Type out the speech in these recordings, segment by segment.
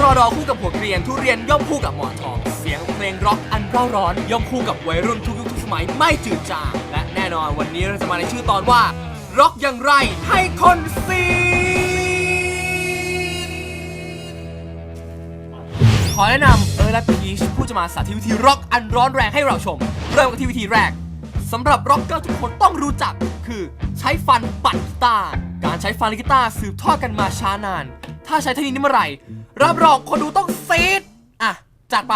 รอดอคู่กับหัวเกรียนทุเรียนย่อมคู่กับหมอนทอง เสียงเพลงร็อกอันเร่าร้อน ย่อมคู่กับวัยรุ่นทุกยุคทุกสมัยไม่จืดจางและแน่นอนวันนี้เราจะมาในชื่อตอนว่าร็อกอย่างไรให้คนซีขอแนะนำเออและพีชผู้จะมาสาธิตวิธีร็อกอันร้อนแรงให้เราชม เริ่มกันที่วิธีแรกสำหรับร็อกเกอร์ทุกคนต้องรู้จักคือ ใช้ฟันปัดกีตาร์การใช้ฟันละกีตาร์สืบทอดกันมาช้านาน ถ้าใช้เทคนิคนี้เมื่อไหร่ รับรองคนดูต้องซีดอะ จัดไป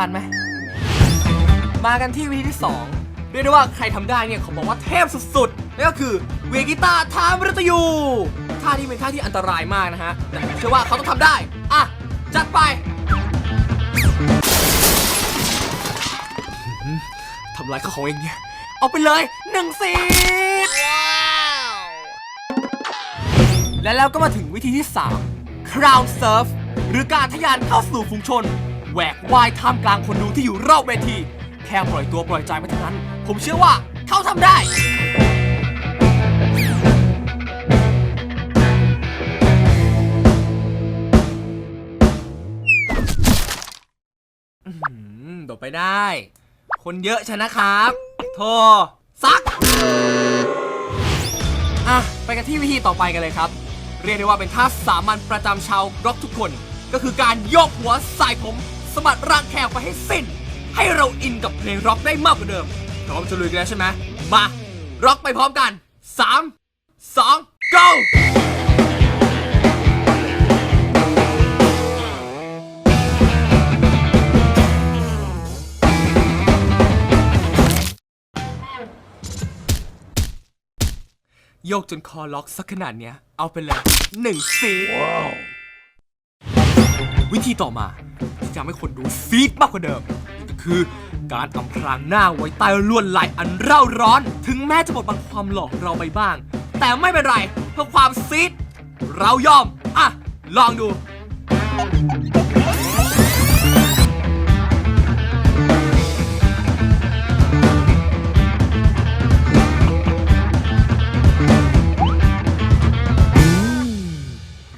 ฟันไหมมากันที่วิธีที่ 2 เรียกได้ว่าใครทำได้เนี่ยเขาบอกว่าเทพสุดๆนั่นก็คือเวกิตาทามฤตยูท่านี้เป็นท่าที่อันตรายมากนะฮะแต่ผมเชื่อว่าเขาต้องทำได้อะจัดไปทำลายข้าของเองเนี่ยเอาไปเลยหนึ่งซีและแล้วก็มาถึงวิธีที่ 3 Crown Surf หรือการทะยานเข้าสู่ฝูงชน แหวกว่ายท่ามกลางคนดูที่อยู่รอบเวที แค่ปล่อยตัวปล่อยใจไปเท่านั้น ผมเชื่อว่าเขาทำได้ อื้อหือโดดไปได้ คนเยอะชนะครับ โทรซัก อะ ไปกันที่วิธีต่อไปกันเลยครับ เรียกได้ว่าเป็นท่าสามัญประจำชาวร็อกทุกคน ก็คือการโยกหัวสายผม สะบัดร่างแขกไปให้สิ้น ให้เราอินกับเพลงร็อกได้มากกว่าเดิม พร้อมจะลุยกันแล้วใช่ไหมมาร็อกไปพร้อมกัน 3 2 go โยกจนคอล็อกสักขนาดเนี้ย เอาไปเลยหนึ่งซีดวิธีต่อมา ที่จะทำให้คนดูซีดมากกว่าเดิมก็คือ การอำพรางหน้าไว้ใต้ลวดลายอันเร่าร้อน ถึงแม้จะบดบังความหลอกเราไปบ้าง แต่ไม่เป็นไรเพื่อความซีดเรายอม อะ ลองดู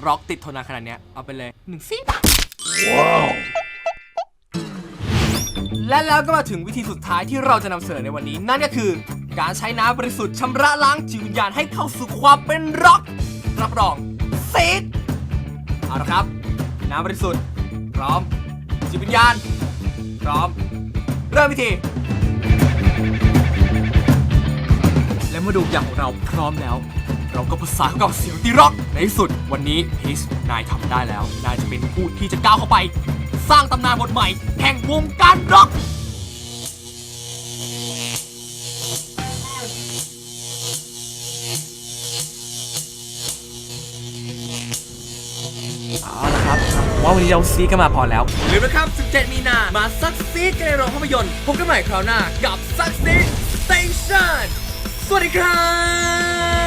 ร็อกติดทนนานขนาดเนี้ย เอาไปเลยหนึ่งซีว้าว และแล้วก็มาถึงวิธีสุดท้ายที่เราจะนำเสนอในวันนี้ นั่นก็คือ การใช้น้ำบริสุทธิ์ชำระล้างจิตวิญญาณให้เข้าสู่ความเป็นร็อกรับรองซีดเอาละครับ น้ำบริสุทธิ์พร้อมจิตวิญญาณพร้อม เริ่มวิธี และเมื่อดูอย่างของเราพร้อมแล้ว เราก็ประสานกับเสียงตีร็อกในที่สุดวันนี้พีชนายทำได้แล้ว นายจะเป็นผู้ที่จะก้าวเข้าไป สร้างตำนานบทใหม่ แห่งวงการร็อก เอาละครับผมว่าวันนี้เราซีดกันมาพอแล้วลืมนะครับ 17 มีนา มาซักซีดกันในโรงภาพยนตร์ พบกันใหม่คราวหน้ากับซักซีดสเตชันสวัสดีครับ